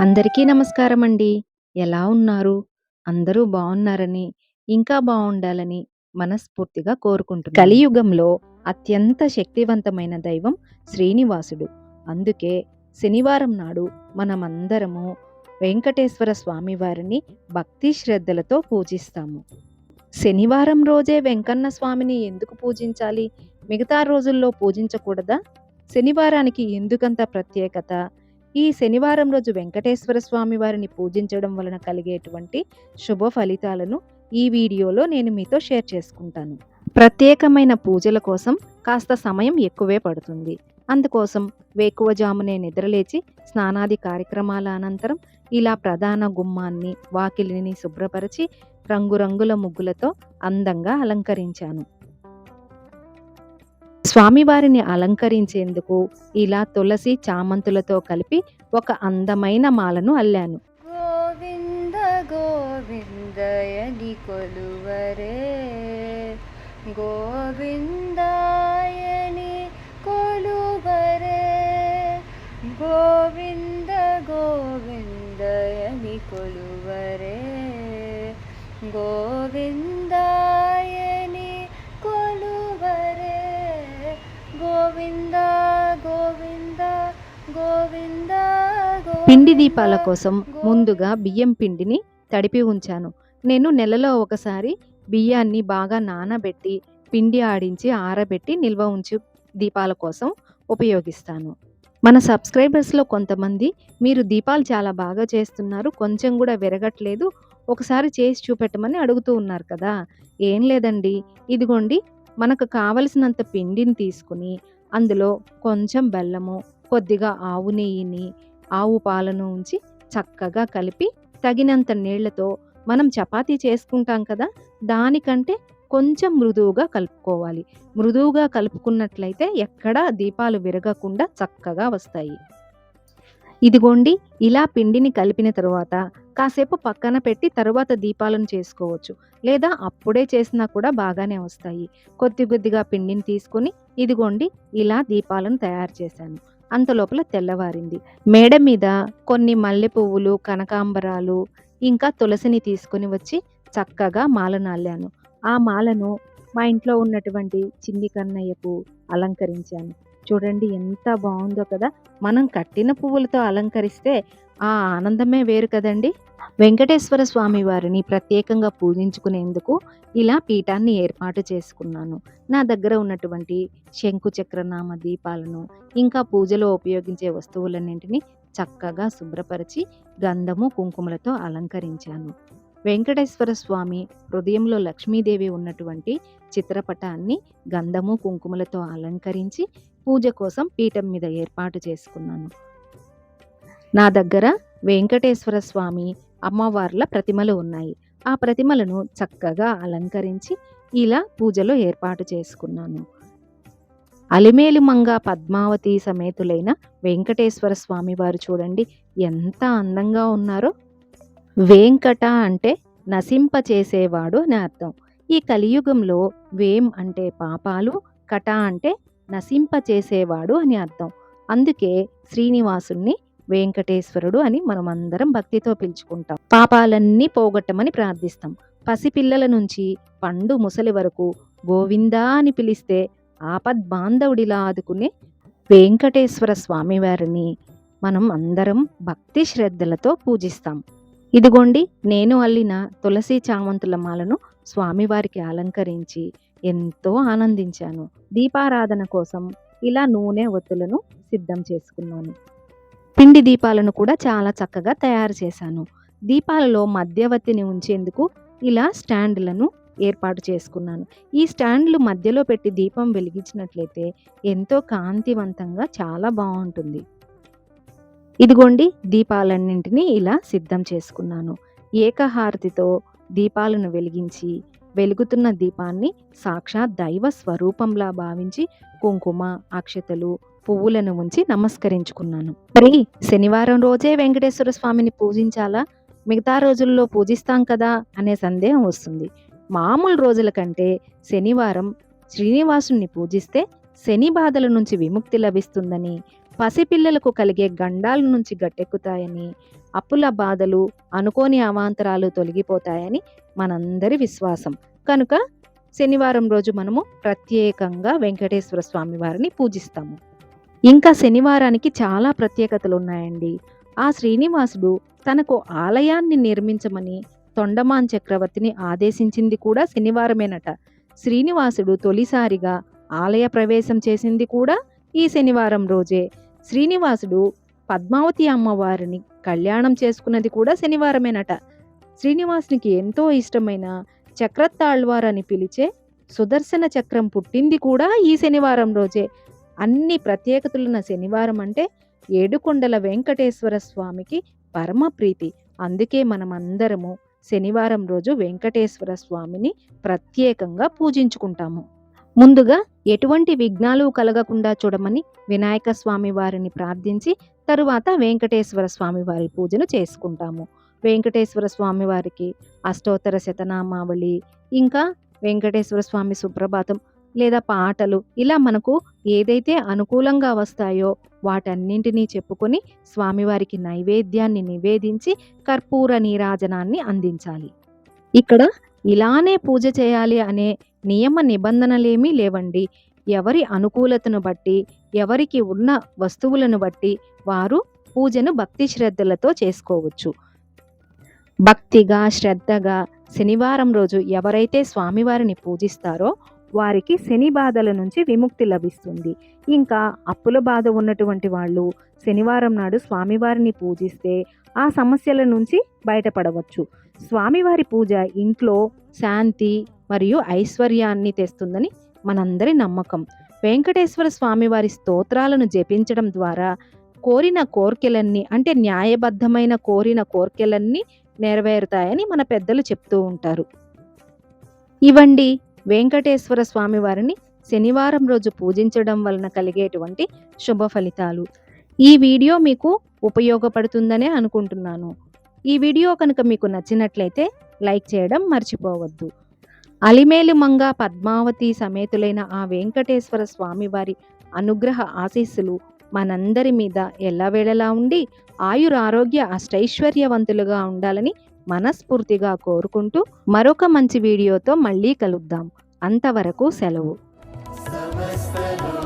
అందరికీ నమస్కారం అండి. ఎలా ఉన్నారు? అందరూ బాగున్నారని ఇంకా బాగుండాలని మనస్ఫూర్తిగా కోరుకుంటున్నాను. కలియుగంలో అత్యంత శక్తివంతమైన దైవం శ్రీనివాసుడు. అందుకే శనివారం నాడు మనమందరము వెంకటేశ్వర స్వామి వారిని భక్తి శ్రద్ధలతో పూజిస్తాము. శనివారం రోజే వెంకన్న స్వామిని ఎందుకు పూజించాలి? మిగతా రోజుల్లో పూజించకూడదా? శనివారానికి ఎందుకంత ప్రత్యేకత? ఈ శనివారం రోజు వెంకటేశ్వర స్వామి వారిని పూజించడం వలన కలిగేటువంటి శుభ ఫలితాలను ఈ వీడియోలో నేను మీతో షేర్ చేసుకుంటాను. ప్రత్యేకమైన పూజల కోసం కాస్త సమయం ఎక్కువే పడుతుంది. అందుకోసం వేకువజామునే నిద్రలేచి స్నానాది కార్యక్రమాల అనంతరం ఇలా ప్రధాన గుమ్మాన్ని వాకిలిని శుభ్రపరిచి రంగురంగుల ముగ్గులతో అందంగా అలంకరించాను. స్వామివారిని అలంకరించేందుకు ఇలా తులసి చామంతులతో కలిపి ఒక అందమైన మాలను అల్లాను. గోవింద గోవిందయని కొలువరే. గోవిందాయని కొలువరే. గోవింద గోవిందయని కొలువరే. గోవింద పిండి దీపాల కోసం ముందుగా బియ్యం పిండిని తడిపి ఉంచాను. నేను నెలలో ఒకసారి బియ్యాన్ని బాగా నానబెట్టి పిండి ఆడించి ఆరబెట్టి నిల్వ ఉంచి దీపాల కోసం ఉపయోగిస్తాను. మన సబ్స్క్రైబర్స్లో కొంతమంది మీరు దీపాలు చాలా బాగా చేస్తున్నారు కొంచెం కూడా విరగట్లేదు ఒకసారి చేసి చూపెట్టమని అడుగుతూ ఉన్నారు కదా ఏం లేదండి. ఇదిగోండి మనకు కావలసినంత పిండిని తీసుకుని అందులో కొంచెం బెల్లము కొద్దిగా ఆవు నెయ్యిని ఆవు పాలను ఉంచి చక్కగా కలిపి తగినంత నీళ్ళతో మనం చపాతీ చేసుకుంటాం కదా దానికంటే కొంచెం మృదువుగా కలుపుకోవాలి. మృదువుగా కలుపుకున్నట్లయితే ఎక్కడా దీపాలు విరగకుండా చక్కగా వస్తాయి. ఇదిగోండి ఇలా పిండిని కలిపిన తరువాత కాసేపు పక్కన పెట్టి తరువాత దీపాలను చేసుకోవచ్చు. లేదా అప్పుడే చేసినా కూడా బాగానే వస్తాయి. కొద్ది కొద్దిగా పిండిని తీసుకొని ఇదిగోండి ఇలా దీపాలను తయారు చేశాను. అంతలోపల తెల్లవారింది. మేడ మీద కొన్ని మల్లె పువ్వులు కనకాంబరాలు ఇంకా తులసిని తీసుకొని వచ్చి చక్కగా మాలనాల్లాను ఆ మాలను మా ఇంట్లో ఉన్నటువంటి చిన్ని కన్నయ్యకు అలంకరించాను. చూడండి ఎంత బాగుందో కదా! మనం కట్టిన పువ్వులతో అలంకరిస్తే ఆ ఆనందమే వేరు కదండి. వెంకటేశ్వర స్వామి వారిని ప్రత్యేకంగా పూజించుకునేందుకు ఇలా పీఠాన్ని ఏర్పాటు చేసుకున్నాను. నా దగ్గర ఉన్నటువంటి శంకు చక్రనామ దీపాలను ఇంకా పూజలో ఉపయోగించే వస్తువులన్నింటినీ చక్కగా శుభ్రపరిచి గంధము కుంకుమలతో అలంకరించాను. వెంకటేశ్వర స్వామి హృదయంలో లక్ష్మీదేవి ఉన్నటువంటి చిత్రపటాన్ని గంధము కుంకుమలతో అలంకరించి పూజ కోసం పీఠం మీద ఏర్పాటు చేసుకున్నాను. నా దగ్గర వెంకటేశ్వర స్వామి అమ్మవార్ల ప్రతిమలు ఉన్నాయి. ఆ ప్రతిమలను చక్కగా అలంకరించి ఇలా పూజలో ఏర్పాటు చేసుకున్నాను. అలిమేలుమంగ పద్మావతి సమేతులైన వెంకటేశ్వర స్వామి వారు చూడండి ఎంత అందంగా ఉన్నారో! వేంకట అంటే నశింపచేసేవాడు అని అర్థం. ఈ కలియుగంలో వేం అంటే పాపాలు కట అంటే నశింపచేసేవాడు అని అర్థం. అందుకే శ్రీనివాసుణ్ణి వెంకటేశ్వరుడు అని మనం అందరం భక్తితో పిలుచుకుంటాం. పాపాలన్నీ పోగొట్టమని ప్రార్థిస్తాం. పసిపిల్లల నుంచి పండు ముసలి వరకు గోవిందా అని పిలిస్తే ఆపద్ బాంధవుడిలా ఆదుకునే వెంకటేశ్వర స్వామివారిని మనం అందరం భక్తి శ్రద్ధలతో పూజిస్తాం. ఇదిగోండి నేను అల్లిన తులసి చామంతుల మాలను స్వామివారికి అలంకరించి ఎంతో ఆనందించాను. దీపారాధన కోసం ఇలా నూనె ఒత్తులను సిద్ధం చేసుకున్నాను. పిండి దీపాలను కూడా చాలా చక్కగా తయారు చేశాను. దీపాలలో మధ్యవర్తిని ఉంచేందుకు ఇలా స్టాండ్లను ఏర్పాటు చేసుకున్నాను. ఈ స్టాండ్లు మధ్యలో పెట్టి దీపం వెలిగించినట్లయితే ఎంతో కాంతివంతంగా చాలా బాగుంటుంది. ఇదిగోండి దీపాలన్నింటినీ ఇలా సిద్ధం చేసుకున్నాను. ఏకహారతితో దీపాలను వెలిగించి వెలుగుతున్న దీపాన్ని సాక్షాత్ దైవ స్వరూపంలా భావించి కుంకుమ అక్షతలు పువ్వులను ఉంచి నమస్కరించుకున్నాను. మరి శనివారం రోజే వెంకటేశ్వర స్వామిని పూజించాలా? మిగతా రోజుల్లో పూజిస్తాం కదా అనే సందేహం వస్తుంది. మామూలు రోజుల కంటే శనివారం శ్రీనివాసుని పూజిస్తే శని బాధల నుంచి విముక్తి లభిస్తుందని పసిపిల్లలకు కలిగే గండాల నుంచి గట్టెక్కుతాయని అప్పుల బాధలు అనుకోని అవాంతరాలు తొలగిపోతాయని మనందరి విశ్వాసం. కనుక శనివారం రోజు మనము ప్రత్యేకంగా వెంకటేశ్వర స్వామి వారిని పూజిస్తాము. ఇంకా శనివారానికి చాలా ప్రత్యేకతలు ఉన్నాయండి ఆ శ్రీనివాసుడు తనకు ఆలయాన్ని నిర్మించమని తొండమాన్ చక్రవర్తిని ఆదేశించింది కూడా శనివారమేనట. శ్రీనివాసుడు తొలిసారిగా ఆలయ ప్రవేశం చేసింది కూడా ఈ శనివారం రోజే. శ్రీనివాసుడు పద్మావతి అమ్మవారిని కళ్యాణం చేసుకున్నది కూడా శనివారమేనట. శ్రీనివాసునికి ఎంతో ఇష్టమైన చక్రతాళ్వార్ అని పిలిచే సుదర్శన చక్రం పుట్టింది కూడా ఈ శనివారం రోజే. అన్ని ప్రత్యేకతలున్న శనివారం అంటే ఏడుకొండల వెంకటేశ్వర స్వామికి పరమ ప్రీతి. అందుకే మనమందరము శనివారం రోజు వెంకటేశ్వర స్వామిని ప్రత్యేకంగా పూజించుకుంటాము. ముందుగా ఎటువంటి విఘ్నాలు కలగకుండా చూడమని వినాయక స్వామి వారిని ప్రార్థించి తరువాత వెంకటేశ్వర స్వామి వారి పూజను చేసుకుంటాము. వెంకటేశ్వర స్వామి వారికి అష్టోత్తర శతనామావళి ఇంకా వెంకటేశ్వర స్వామి సుప్రభాతం లేదా పాటలు ఇలా మనకు ఏదైతే అనుకూలంగా వస్తాయో వాటన్నింటినీ చెప్పుకొని స్వామివారికి నైవేద్యాన్ని నివేదించి కర్పూర నీరాజనాన్ని అందించాలి. ఇక్కడ ఇలానే పూజ చేయాలి అనే నియమ నిబంధనలేమీ లేవండి. ఎవరి అనుకూలతను బట్టి ఎవరికి ఉన్న వస్తువులను బట్టి వారు పూజను భక్తి శ్రద్ధలతో చేసుకోవచ్చు. భక్తిగా శ్రద్ధగా శనివారం రోజు ఎవరైతే స్వామివారిని పూజిస్తారో వారికి శని బాధల నుంచి విముక్తి లభిస్తుంది. ఇంకా అప్పుల బాధ ఉన్నటువంటి వాళ్ళు శనివారం నాడు స్వామివారిని పూజిస్తే ఆ సమస్యల నుంచి బయటపడవచ్చు. స్వామివారి పూజ ఇంట్లో శాంతి మరియు ఐశ్వర్యాన్ని తెస్తుందని మనందరి నమ్మకం. వెంకటేశ్వర స్వామివారి స్తోత్రాలను జపించడం ద్వారా కోరిన కోర్కెలన్నీ అంటే న్యాయబద్ధమైన కోరిన కోర్కెలన్నీ నెరవేరుతాయని మన పెద్దలు చెప్తూ ఉంటారు. ఇవండి వెంకటేశ్వర స్వామి వారిని శనివారం రోజు పూజించడం వలన కలిగేటువంటి శుభ ఫలితాలు. ఈ వీడియో మీకు ఉపయోగపడుతుందనే అనుకుంటున్నాను. ఈ వీడియో కనుక మీకు నచ్చినట్లయితే లైక్ చేయడం మర్చిపోవద్దు. అలిమేలు మంగ పద్మావతి సమేతులైన ఆ వెంకటేశ్వర స్వామివారి అనుగ్రహ ఆశీస్సులు మనందరి మీద ఎల్లవేళలా ఉండి ఆయుర ఆరోగ్య అష్టైశ్వర్యవంతులుగా ఉండాలని మనస్ఫూర్తిగా కోరుకుంటూ మరొక మంచి వీడియోతో మళ్ళీ కలుద్దాం. అంతవరకు సెలవు. సమస్తలో